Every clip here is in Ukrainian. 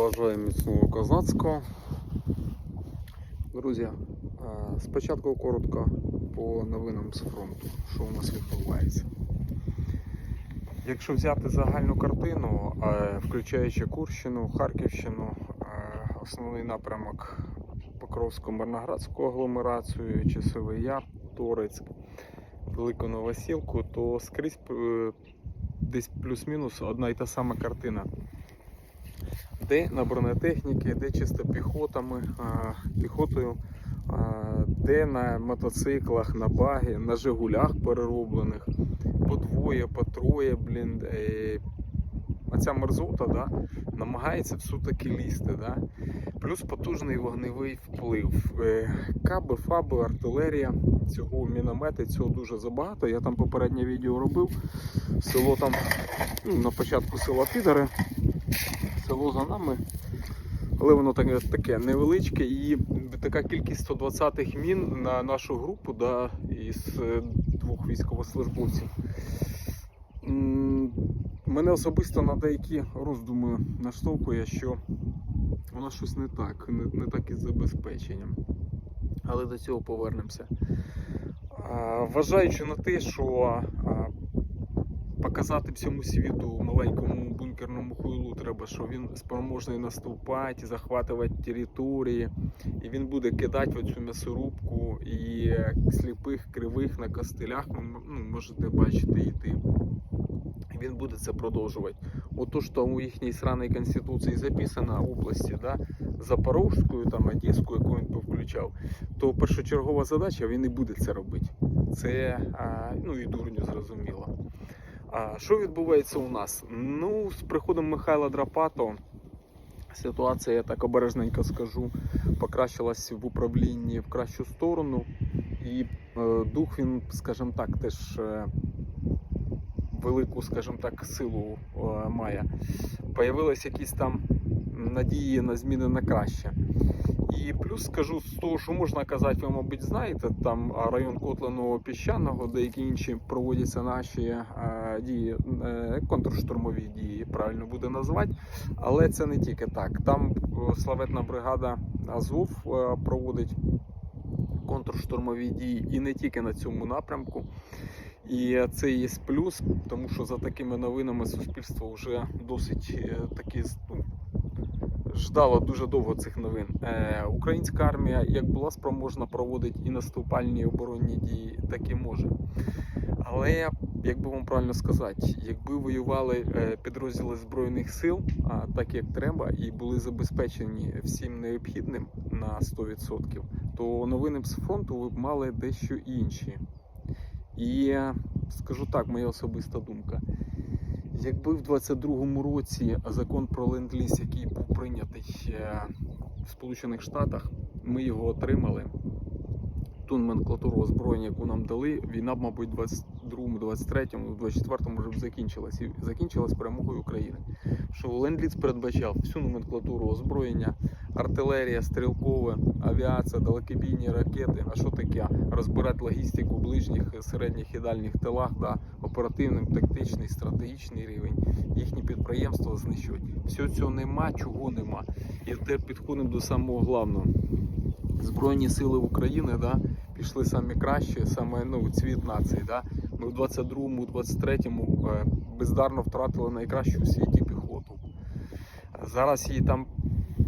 Бажаю міцного козацького. Друзі, е, спочатку коротко по новинам з фронту, що у нас відбувається. Якщо взяти загальну картину, е, включаючи Курщину, Харківщину, е, основний напрямок Покровсько-Марноградську агломерацію, Часовий Яр, Торецьк, Велику Новосілку, то скрізь десь плюс-мінус одна і та сама картина де на бронетехніки, де чисто піхотами, піхотою, де на мотоциклах, на багі, на Жигулях перероблених, по двоє, по троє, блін. е, А ця мерзота да, намагається все-таки лізти. Да? Плюс потужний вогневий вплив. Е, Каби, фаби, артилерія, цього міномети, цього дуже забагато. Я там попереднє відео робив. Село там, ну, на початку села Підари, село за нами. Але воно таке, таке невеличке і така кількість 120-х мін на нашу групу да, із е, двох військовослужбовців. Мене особисто на деякі роздуми наштовхує, що нас щось не так, не, не так із забезпеченням. Але до цього повернемося. Вважаючи на те, що показати всьому світу маленькому бункерному хуйлу треба, що він спроможний наступати, захватувати території, і він буде кидати оцю м'ясорубку і сліпих, кривих на костилях, ви ну, можете бачити йти. І Він буде це продовжувати. От то, що у їхній сраної конституції записано області, да, Запорожською, там, Одеською, яку він повключав, то першочергова задача він і буде це робити. Це а, ну і дурню зрозуміло. А що відбувається у нас? Ну, з приходом Михайла Драпато ситуація, я так обережненько скажу, покращилась в управлінні в кращу сторону. І е, дух він, скажімо так, теж е, велику, скажімо так, силу е, має. Появились якісь там надії на зміни на краще. І плюс скажу з того, що можна казати, ви, мабуть, знаєте, там район Котлиного піщаного, деякі інші проводяться наші е, дії, е, контрштурмові дії, правильно буде назвати. Але це не тільки так. Там е, славетна бригада Азов проводить контрштурмові дії і не тільки на цьому напрямку. І це є плюс, тому що за такими новинами суспільство вже досить таки ну, ждало дуже довго цих новин. Е, українська армія як була спроможна проводити і наступальні і оборонні дії, так і може. Але як би вам правильно сказати, якби воювали е, підрозділи Збройних сил, а так як треба, і були забезпечені всім необхідним на 100%, то новини з фронту ви б мали дещо інші. І е, скажу так, моя особиста думка. Якби в 22-му році закон про ленд-ліз, який був прийнятий в Сполучених Штатах, ми його отримали, ту номенклатуру озброєння, яку нам дали, війна мабуть, в 22-му, 23-му, 24-му вже б закінчилась. І закінчилась перемогою України. Що ленд-ліз передбачав всю номенклатуру озброєння, артилерія, стрілкове, авіація, далекобійні ракети. А що таке? Розбирати логістику ближніх, середніх і дальніх тилах, да, оперативний, тактичний, стратегічний рівень, їхні підприємства знищувати. Всього цього нема, чого нема. І тепер підходимо до самого головного. Збройні сили України да, пішли самі кращі, саме ну, цвіт нації. Да. Ми в 22-му, 23-му е, бездарно втратили найкращу у світі піхоту. Зараз її там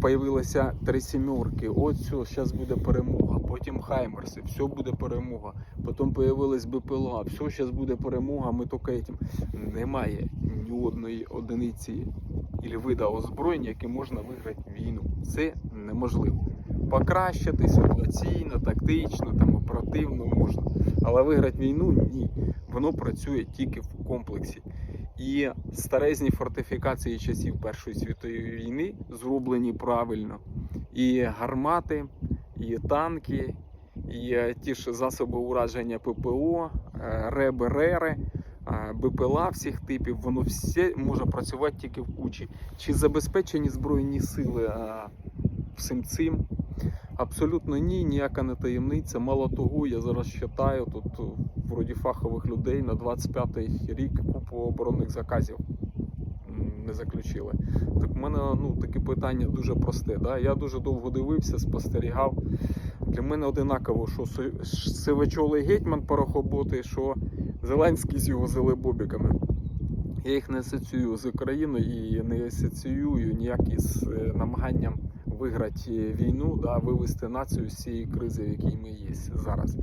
появилося три сімерки. Все, зараз буде перемога. Потім Хаймерси, все буде перемога. Потім появилась БПЛА, все, зараз буде перемога. Ми тільки этим. Немає ні одної одиниці і вида озброєння, яким можна виграти війну. Це неможливо. Покращити ситуаційно, тактично, там оперативно можна. Але виграти війну ні. Воно працює тільки в комплексі. І старезні фортифікації часів Першої світової війни зроблені правильно. І гармати, і танки, і е, ті ж засоби ураження ППО, е, РЕБ-РЕРи, е, БПЛА всіх типів, воно все може працювати тільки в кучі. Чи забезпечені Збройні сили всім цим? Абсолютно ні, ніяка не таємниця. Мало того, я зараз читаю тут вроді фахових людей на 25-й рік купу оборонних заказів. Не заключили. Так у мене ну, таке питання дуже просте. Да? Я дуже довго дивився, спостерігав. Для мене одинаково, що Си- сивачолий гетьман порохоботи, що Зеленський з його зелебобіками. Я їх не асоціюю з Україною і не асоціюю ніяк із е, намаганням виграти війну, да, вивести націю з цієї кризи, в якій ми є зараз.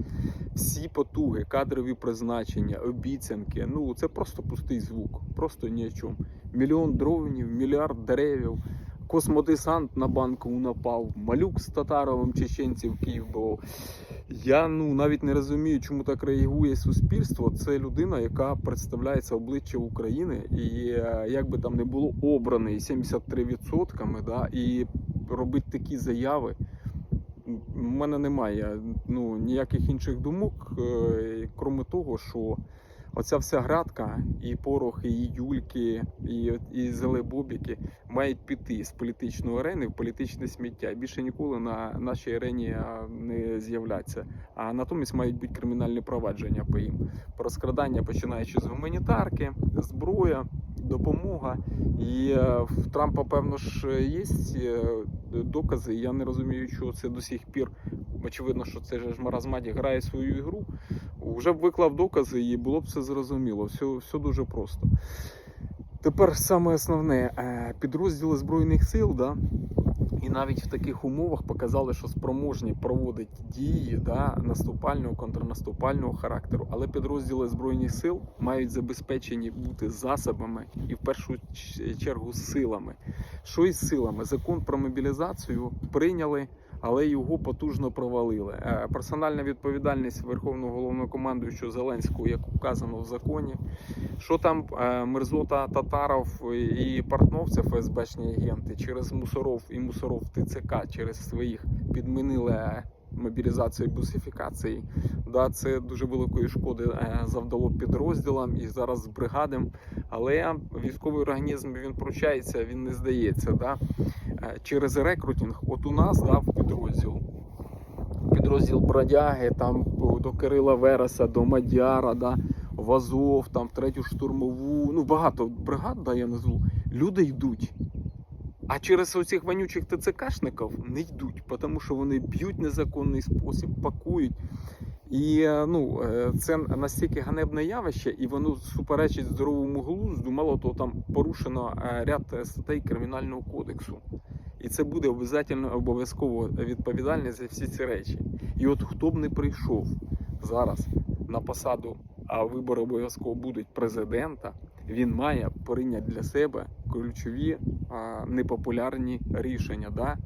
Всі потуги, кадрові призначення, обіцянки ну це просто пустий звук, просто ні о чому. Мільйон дронів, мільярд деревів, космодесант на банку напав, малюк з Татаровим чеченців Київ був. Я ну навіть не розумію, чому так реагує суспільство. Це людина, яка представляється обличчя України, і е, як би там не було обраний 73%, да, і робить такі заяви. У мене немає ну, ніяких інших думок, е, крім того, що оця вся градка, і порох, і юльки, і, і зелебобіки мають піти з політичної арени в політичне сміття. Більше ніколи на нашій арені не з'являться. А натомість мають бути кримінальні провадження по їм. Про скрадання, починаючи з гуманітарки, зброя, допомога. І е, в Трампа, певно ж, є е, докази. Я не розумію, що це до сих пір. Очевидно, що це ж маразматі грає свою ігру. Вже б виклав докази і було б все зрозуміло. Все, все дуже просто. Тепер саме основне е, підрозділи Збройних сил, да, і навіть в таких умовах показали, що спроможні проводити дії да, наступального, контрнаступального характеру. Але підрозділи Збройних сил мають забезпечені бути засобами і в першу чергу силами. Що із силами? Закон про мобілізацію прийняли. Але його потужно провалили. Е, Персональна відповідальність Верховного головнокомандуючого Зеленського, як указано в законі. Що там е, Мерзота Татаров і Портнов, це ФСБшні агенти, через мусоров і мусоров ТЦК, через своїх підмінили мобілізацію і бусифікації. Да, це дуже великої шкоди е, завдало підрозділам і зараз бригадам. Але військовий організм він пручається, він не здається. Да? Е, Через рекрутинг, от у нас да, в підрозділ. Підрозділ Бродяги, там до Кирила Вереса, до Мадяра, да, в Азов, там третю штурмову. Ну, багато бригад, да, я назву. Люди йдуть. А через оцих вонючих ТЦКшників не йдуть, тому що вони б'ють незаконний спосіб, пакують. І е, ну, е, це настільки ганебне явище, і воно суперечить здоровому глузду. Мало того, там порушено е, ряд статей кримінального кодексу. І це буде обов'язково обов'язково відповідальність за всі ці речі. І от хто б не прийшов зараз на посаду, а вибори обов'язково будуть президента, він має прийняти для себе ключові а, непопулярні рішення. Да?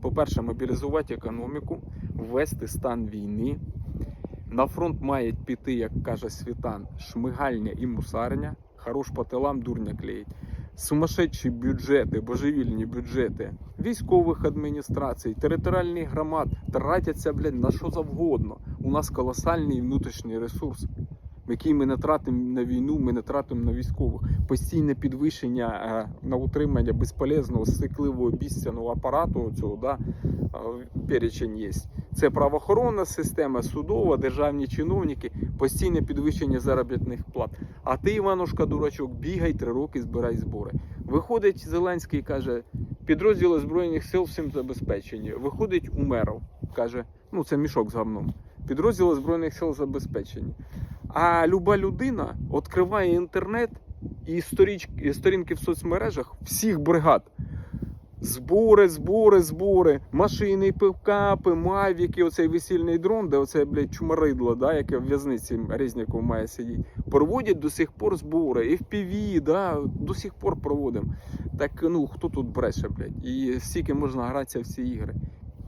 По-перше, мобілізувати економіку, ввести стан війни. На фронт мають піти, як каже Світан, шмигальня і мусарня. Хорош по тилам дурня клеїть. Сумасшедші бюджети, божевільні бюджети військових адміністрацій, територіальних громад тратяться блядь, на що завгодно. У нас колосальний внутрішній ресурс, який ми не тратимо на війну, ми не тратимо на військових. Постійне підвищення е, на утримання безполезного, сикливого обіцяного апарату цього, да, е, перечень є. Це правоохоронна система, судова, державні чиновники, постійне підвищення заробітних плат. А ти, Іванушка, дурачок, бігай три роки, збирай збори. Виходить Зеленський каже: підрозділи Збройних сил всім забезпечені. Виходить Умеров, каже, ну це мішок з гавном. Підрозділи Збройних сил забезпечені. А люба людина відкриває інтернет і сторіч- і сторінки в соцмережах всіх бригад. Збори, збори, збори, машини, пикапи, мавіки, оцей весільний дрон, де оце, блядь, чумаридло, да, яке в в'язниці Резніков має сидіти, проводять до сих пор збори, і в ПВ, да, до сих пор проводимо. Так ну хто тут бреше, блядь? І стільки можна гратися в ці ігри.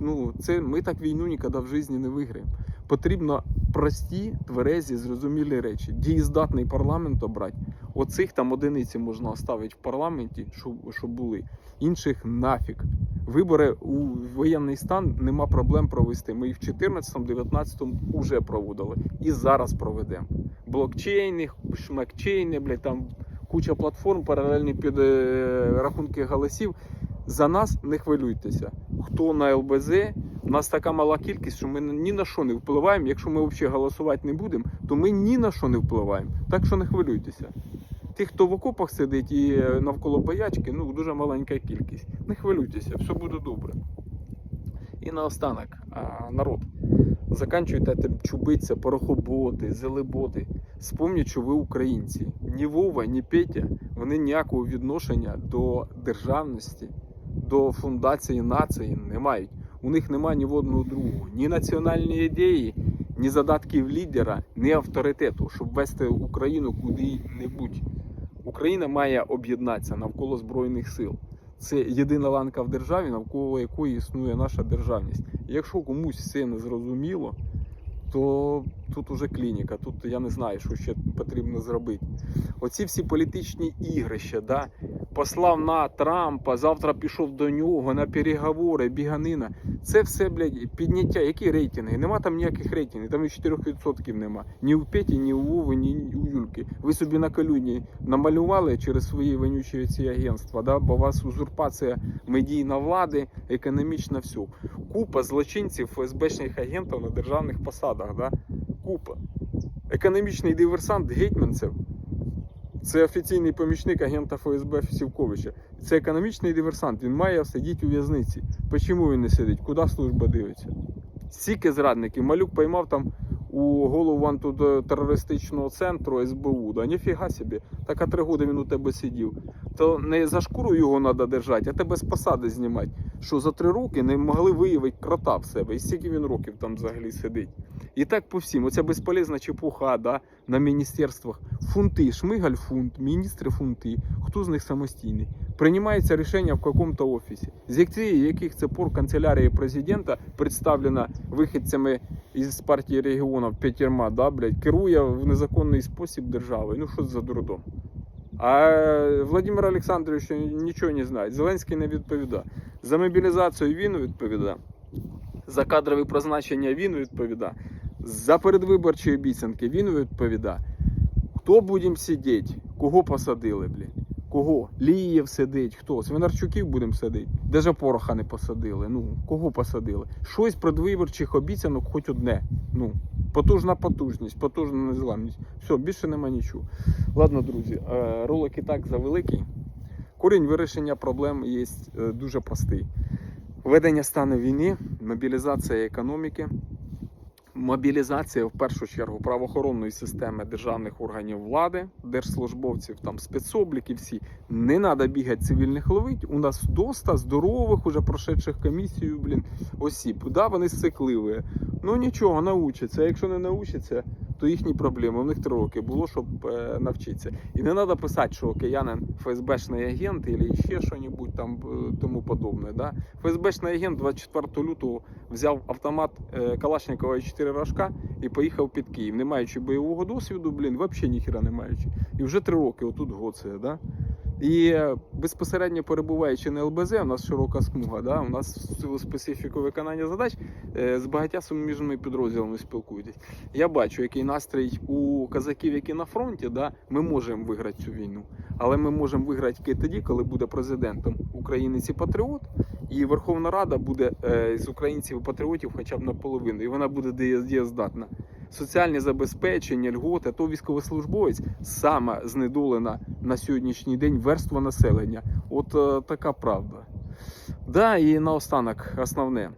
Ну, це ми так війну ніколи в житті не виграємо. Потрібно прості, тверезі, зрозумілі речі. Дієздатний парламент обрати. Оцих там одиниці можна оставити в парламенті, щоб, були. Інших нафіг. Вибори у воєнний стан нема проблем провести. Ми їх в 14-19 вже проводили і зараз проведемо. Блокчейни, шмекчейни, блядь, там куча платформ, паралельні під е, рахунки голосів. За нас не хвилюйтеся. Хто на ЛБЗ, у нас така мала кількість, що ми ні на що не впливаємо. Якщо ми взагалі голосувати не будемо, то ми ні на що не впливаємо. Так що не хвилюйтеся. Тих, хто в окопах сидить і е, навколо боячки, ну дуже маленька кількість. Не хвилюйтеся, все буде добре. І наостанок, народ, заканчуйте чубитися, порохоботи, зелеботи. Спомніть, що ви українці. Ні Вова, ні Петя, вони ніякого відношення до державності, до фундації нації не мають. У них немає ні в одного другого, ні національної ідеї, ні задатків лідера, ні авторитету, щоб вести Україну куди-небудь. Україна має об'єднатися навколо Збройних сил. Це єдина ланка в державі, навколо якої існує наша державність. Якщо комусь це не зрозуміло, то тут уже клініка, тут я не знаю, що ще потрібно зробити. Оці всі політичні ігрища, да? послав на Трампа, завтра пішов до нього на переговори, біганина. Це все, блядь, підняття. Які рейтинги? Нема там ніяких рейтингів, там і 4% нема. Ні у Петі, ні у Вови, ні у Юльки. Ви собі на колюні намалювали через свої вонючі ці агентства, да? бо у вас узурпація медійна влади, економічна все. Купа злочинців, ФСБшних агентів на державних посадах. Да? Купа. Економічний диверсант гетьманцев. Це офіційний помічник агента ФСБ Сівковича. Це економічний диверсант. Він має сидіти у в'язниці. Чому він не сидить? Куди служба дивиться? Стільки зрадників. Малюк поймав там у голову антитерористичного центру СБУ. Да ніфіга собі. Так а три роки він у тебе сидів. То не за шкуру його треба держати, а тебе з посади знімати. Що за три роки не могли виявити крота в себе. І скільки він років там взагалі сидить. І так по всім. Оця безполезна чепуха да, на міністерствах. Фунти, Шмигаль фунт, міністри фунти. Хто з них самостійний? Приймається рішення в якому-то офісі. З яких, це пор канцелярія президента представлена вихідцями із партії регіонів п'ятірма, да, блядь, керує в незаконний спосіб державою. Ну що за дурдом? А Владимир Олександрович нічого не знає. Зеленський не відповідає. За мобілізацію він відповідає. За кадрові призначення він відповідає. За передвиборчі обіцянки він відповідає. Хто будемо сидіти? Кого посадили, блін? Кого? Лієв сидить, хто? Свинарчуків будемо садити. Даже пороха не посадили. Ну, кого посадили? Щось предвиборчих обіцянок, хоч одне. Ну, потужна потужність, потужна незламність. Все, більше нема нічого. Ладно, друзі, е, ролик і так завеликий. Корінь вирішення проблем є е, дуже простий. Введення стану війни, мобілізація економіки, мобілізація в першу чергу правоохоронної системи державних органів влади, держслужбовців, там спецобліки всі. Не треба бігати цивільних ловить. У нас доста здорових, уже прошедших комісію, блін, осіб. Да, вони сикливі. Ну нічого, научаться. Якщо не научаться, то їхні проблеми. У них три роки було, щоб е, навчитися. І не треба писати, що киянин ФСБшний агент або ще щось там е, тому подобне. Да? ФСБшний агент 24 лютого взяв автомат е, Калашникова і 4 рожка і поїхав під Київ, не маючи бойового досвіду, блін, взагалі ніхіра не маючи. І вже три роки отут гоцеє. Да? І безпосередньо перебуваючи на ЛБЗ, у нас широка смуга. Да? У нас в силу специфіку виконання задач е, з багатьма суміжними підрозділами спілкуєтесь. Я бачу, який настрій у казаків, які на фронті, да? ми можемо виграти цю війну. Але ми можемо виграти тільки тоді, коли буде президентом українець і патріот, і Верховна Рада буде е, з українців і патріотів хоча б наполовину, і вона буде діє- дієздатна. Соціальне забезпечення, льготи, то військовослужбовець саме знедолена на сьогоднішній день верства населення. От е, така правда. Да, і наостанок основне.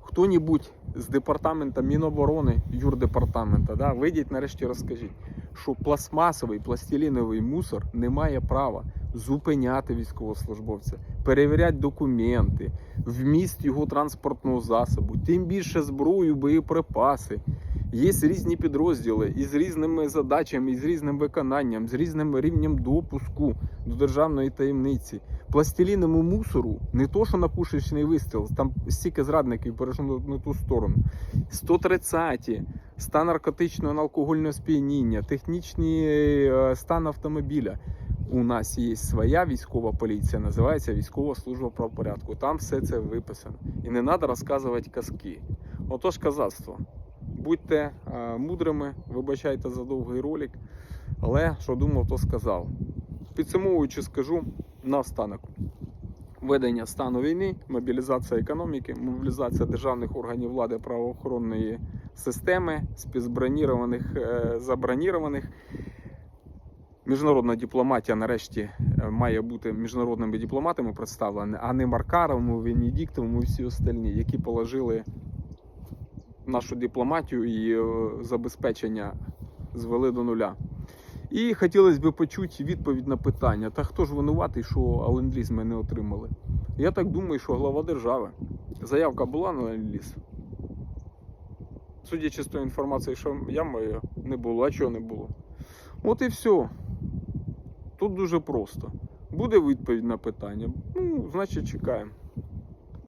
Хто-небудь з департамента Міноборони, юрдепартамента, да, вийдіть нарешті розкажіть, що пластмасовий пластиліновий мусор не має права зупиняти військовослужбовця, перевіряти документи, вміст його транспортного засобу, тим більше зброю, боєприпаси. Є різні підрозділи із різними задачами, із різним виконанням, з різним рівнем допуску до державної таємниці. Пластиліновому мусору не то, що на пушечний вистріл, там стільки зрадників перейшло на, на ту сторону. 130-ті, стан наркотичного і алкогольного сп'яніння, технічний е, стан автомобіля. У нас є своя військова поліція, називається Військова служба правопорядку. Там все це виписано. І не треба розказувати казки. Отож, казацтво. Будьте е, мудрими, вибачайте за довгий ролик, але що думав, то сказав. Підсумовуючи, скажу наостанок. Введення стану війни, мобілізація економіки, мобілізація державних органів влади правоохоронної системи, спецбронірованих, е, забронірованих. міжнародна дипломатія нарешті е, має бути міжнародними дипломатами представлена, а не Маркаровим, Венедіктовим і всі остальні, які положили нашу дипломатію і е, забезпечення звели до нуля. І хотілося б почути відповідь на питання: та хто ж винуватий, що ленд-ліз ми не отримали? Я так думаю, що глава держави. Заявка була на ленд-ліз. Судячи з тої інформації, що я маю, не було, а чого не було. От і все. Тут дуже просто. Буде відповідь на питання. Ну, значить, чекаємо.